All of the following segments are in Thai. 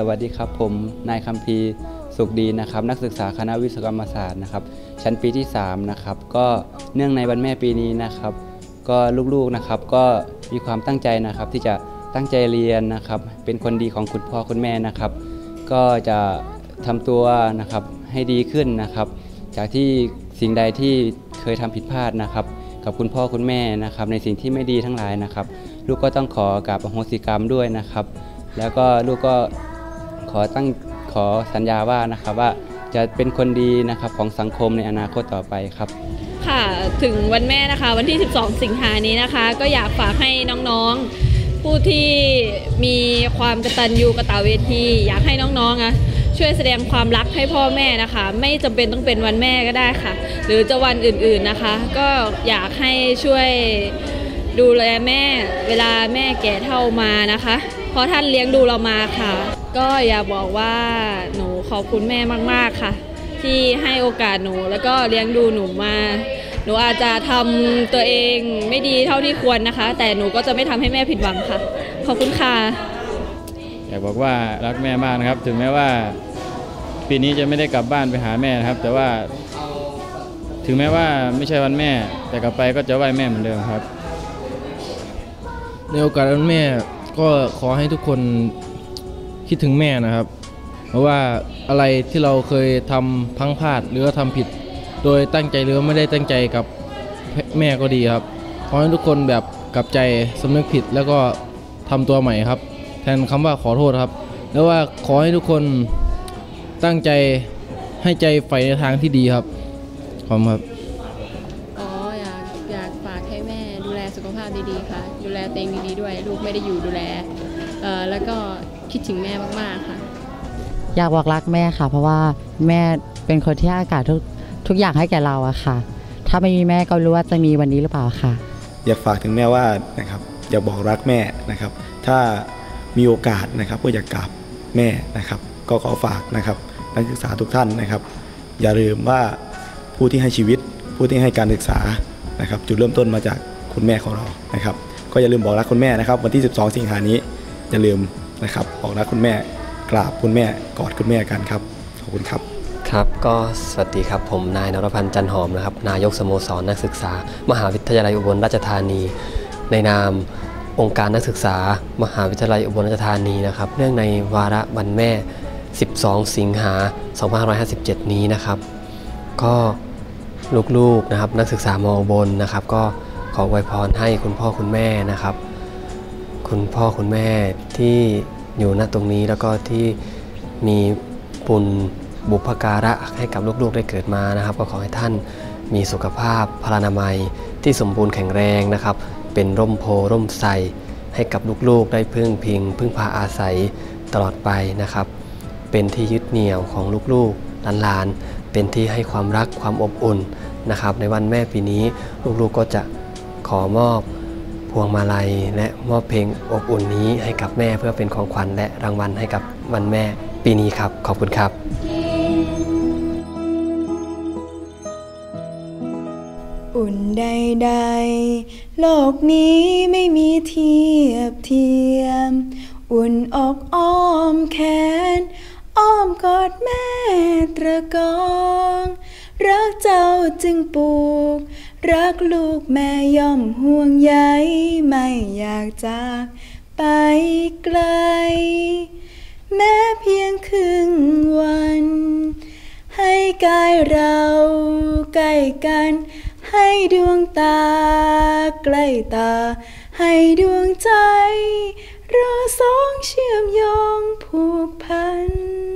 สวัสดีครับ ผมนายคัมพีร์สุขดีนะครับ นักศึกษาคณะวิศวกรรมศาสตร์นะครับ ชั้นปีที่3นะครับก็เนื่องในวันแม่ปีนี้นะครับ ก็ลูกๆนะครับก็มีความตั้งใจนะครับที่จะตั้งใจเรียนนะครับ เป็นคนดีของคุณพ่อคุณแม่นะครับ ก็จะทำตัวนะครับให้ดีขึ้นนะครับ จากที่สิ่งใดที่เคยทำผิดพลาดนะครับ กับคุณพ่อคุณแม่นะครับ ในสิ่งที่ไม่ดีทั้งหลายนะครับ ลูกก็ต้องขอกราบอโหสิกรรมด้วยนะครับ แล้วก็ลูกก็ ขอตั้งขอสัญญาว่านะครับว่าจะเป็นคนดีนะครับของสังคมในอนาคตต่อไปครับ ค่ะถึงวันแม่นะคะวันที่ 12 สิงหานี้นะคะ ก็อยากฝากให้น้องๆ ผู้ที่มีความกระตัญญูกระตเวที อยากให้น้องๆอะช่วยแสดงความรักให้พ่อแม่นะคะ ไม่จำเป็นต้องเป็นวันแม่ก็ได้ค่ะ หรือจะวันอื่นๆนะคะ ก็อยากให้ช่วยดูแลแม่เวลาแม่แก่เท่ามานะคะ เพราะท่านเลี้ยงดูเรามาค่ะ ก็อยากบอกว่าหนูขอบคุณแม่มาก ๆ ค่ะ ที่ให้โอกาสหนูแล้วก็เลี้ยงดูหนูมา หนูอาจจะทำตัวเองไม่ดีเท่าที่ควรนะคะ แต่หนูก็จะไม่ทำให้แม่ผิดหวังค่ะ ขอบคุณค่ะ อยากบอกว่ารักแม่มากนะครับ ถึงแม้ว่าปีนี้จะไม่ได้กลับบ้านไปหาแม่นะครับ แต่ว่า ถึงแม้ว่าไม่ใช่วันแม่ แต่กลับไปก็จะไหว้แม่เหมือนเดิมครับ ในโอกาสวันแม่ก็ขอให้ทุกคน คิดถึงแม่นะครับ เพราะว่าอะไรที่เราเคยทำพังพลาดหรือว่าทำผิด โดยตั้งใจหรือไม่ได้ตั้งใจกับแม่ก็ดีครับขอให้ทุกคนแบบกลับใจสำนึกผิดแล้วก็ทำตัวใหม่ครับ แทนคำว่าขอโทษครับ แล้วว่าขอให้ทุกคนตั้งใจให้ใจใฝ่ในทางที่ดีครับขอบคุณครับอ๋ออยากอยากฝากให้แม่ดูแลสุขภาพดีๆค่ะ ดูแลตัวเองดีๆด้วย ลูกไม่ได้อยู่ดูแลเอ่อแล้วก็ คิดถึงแม่มากๆค่ะ อยากบอกรักแม่ค่ะ เพราะว่าแม่เป็นคนที่ให้อากาศทุกทุกอย่างให้แก่เราอะค่ะ ถ้าไม่มีแม่ก็รู้ว่าจะมีวันนี้หรือเปล่าค่ะ อยากฝากถึงแม่ว่านะครับอยากบอกรักแม่นะครับ ถ้ามีโอกาสนะครับก็อยากกราบแม่นะครับ ก็ขอฝากนะครับนักศึกษาทุกท่านนะครับ อย่าลืมว่าผู้ที่ให้ชีวิต ผู้ที่ให้การศึกษานะครับ จุดเริ่มต้นมาจากคุณแม่ของเรานะครับ ก็อย่าลืมบอกรักคุณแม่นะครับ วันที่ 12 สิงหานี้อย่าลืม นะครับบอกรักคุณแม่กราบคุณแม่กอดคุณแม่กันครับขอบคุณครับครับก็สวัสดีครับผมนายนรพันธ์จันหอมนะครับ นายกสโมสรนักศึกษา มหาวิทยาลัยอุบลราชธานี ในนามองค์การนักศึกษา มหาวิทยาลัยอุบลราชธานีนะครับเนื่องในวาระวันแม่ 12 สิงหา 2557 นี้นะครับ ก็ลูกๆนะครับนักศึกษามอบนนะครับ ก็ขออวยพรให้คุณพ่อคุณแม่นะครับ คุณพ่อคุณแม่ที่อยู่ณตรงนี้แล้วก็ที่มีบุญบุพการะให้กับลูกๆได้เกิดมานะครับ ก็ขอให้ท่านมีสุขภาพพลานามัยที่สมบูรณ์แข็งแรงนะครับ เป็นร่มโพร่มใสให้กับลูกๆได้พึ่งพิง พึ่งพาอาศัยตลอดไปนะครับ เป็นที่ยึดเหนี่ยวของลูกๆหลานๆเป็นที่ให้ความรักความอบอุ่นนะครับ ในวันแม่ปีนี้ลูกๆก็จะขอมอบ วงมาลัย และมอบเพลงอบอุ่นนี้ให้กับแม่เพื่อเป็นของขวัญและรางวัลให้กับวันแม่ปีนี้ครับ ขอบคุณครับ อุ่นใดๆโลกนี้ไม่มีเทียบเทียม อุ่นอกอ้อมแขน อ้อมกอดแม่ตระกอง รักเจ้าจึงปลูก รักลูกแม่ย่อมห่วงใยไม่อยากจากไปไกล แม้เพียงครึ่งวัน ให้กายเราใกล้กัน ให้ดวงตาใกล้ตา ให้ดวงใจ เราสองเชื่อมโยงผูกพัน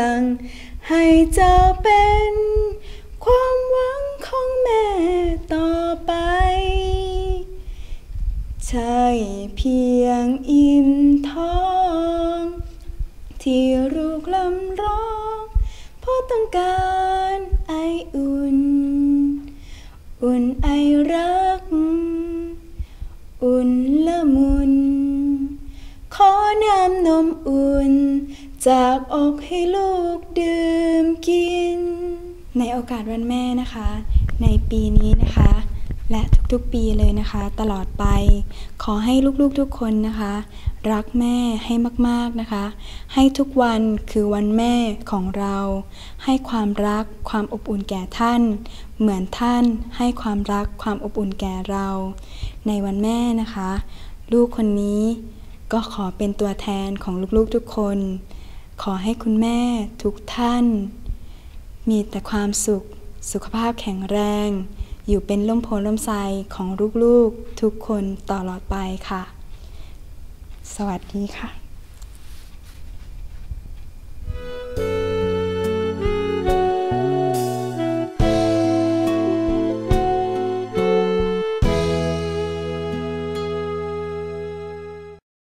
ลัง ให้เจ้าเป็น ความหวังของแม่ต่อไป ใช่เพียงอิ่มท้อง ที่ลูกลำร้องพ่อต้องการไออุ่น อุ่นไอรัก อุ่นละมุน ขอน้ำนมอุ่น จากอกให้ลูกดื่มกิน ในโอกาสวันแม่นะคะ ในปีนี้นะคะ และทุกๆปีเลยนะคะ ตลอดไป ขอให้ลูกๆทุกคนนะคะ รักแม่ให้มากๆนะคะ ให้ทุกวันคือวันแม่ของเรา ให้ความรักความอบอุ่นแก่ท่าน เหมือนท่านให้ความรักความอบอุ่นแก่เรา ในวันแม่นะคะ ลูกคนนี้ก็ขอเป็นตัวแทนของลูกๆทุกคน ขอให้คุณแม่ทุกท่าน มีแต่ความสุข สุขภาพแข็งแรง อยู่เป็นล่มโพล่มไทรของลูกๆ ทุกคนตลอดไปค่ะ สวัสดีค่ะ